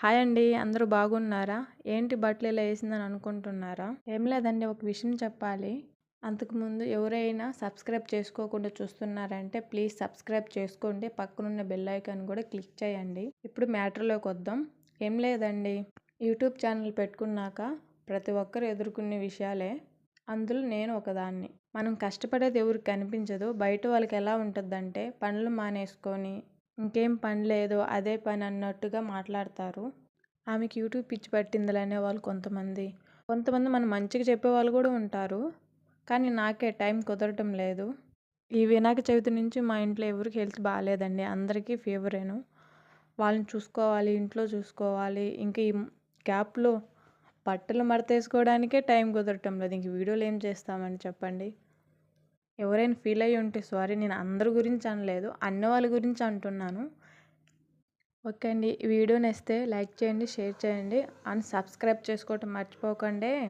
Hi అండి అందరూ బాగున్నారా? ఏంటి బట్టలు ఇలా వేసిందని అనుకుంటున్నారా? ఏం లేదండి ఒక విషయం చెప్పాలి. అంతకుముందు ఎవరైనా సబ్స్క్రైబ్ చేసుకోకుండా చూస్తున్నారంటే ప్లీజ్ సబ్స్క్రైబ్ చేసుకోండి. పక్కనున్న బెల్ ఐకాన్ కూడా క్లిక్ చేయండి. ఇప్పుడు మ్యాటర్లోకి వద్దాం. ఏం లేదండి యూట్యూబ్ ఛానల్ పెట్టుకున్నాక ప్రతి ఒక్కరు ఎదుర్కొనే విషయాలే. అందులో నేను ఒకదాన్ని. మనం కష్టపడేది ఎవరికి కనిపించదు. బయట వాళ్ళకి ఎలా ఉంటుందంటే పనులు మానేసుకొని ఇంకేం పని లేదు అదే పని అన్నట్టుగా మాట్లాడతారు. ఆమెకి యూట్యూబ్ పిచ్చి పట్టిందిలే అనేవాళ్ళు కొంతమంది. కొంతమంది మనం మంచిగా చెప్పే వాళ్ళు కూడా ఉంటారు. కానీ నాకే టైం కుదరటం లేదు. ఈ వినాయక చవితి నుంచి మా ఇంట్లో ఎవరికి హెల్త్ బాగాలేదండి. అందరికీ ఫీవరేను వాళ్ళని చూసుకోవాలి ఇంట్లో చూసుకోవాలి. ఇంకా ఈ గ్యాప్లో బట్టలు మడతేసుకోవడానికే టైం కుదరటం లేదు. ఇంక వీడియోలు ఏం చేస్తామని చెప్పండి. ఎవరైనా ఫీల్ అయ్యి ఉంటే సారీ నేను అందరి గురించి అనలేదు అన్న వాళ్ళ గురించి అంటున్నాను. ఓకే అండి. ఈ వీడియో నేస్తే లైక్ చేయండి షేర్ చేయండి అండ్ సబ్స్క్రైబ్ చేసుకోవటం మర్చిపోకండి.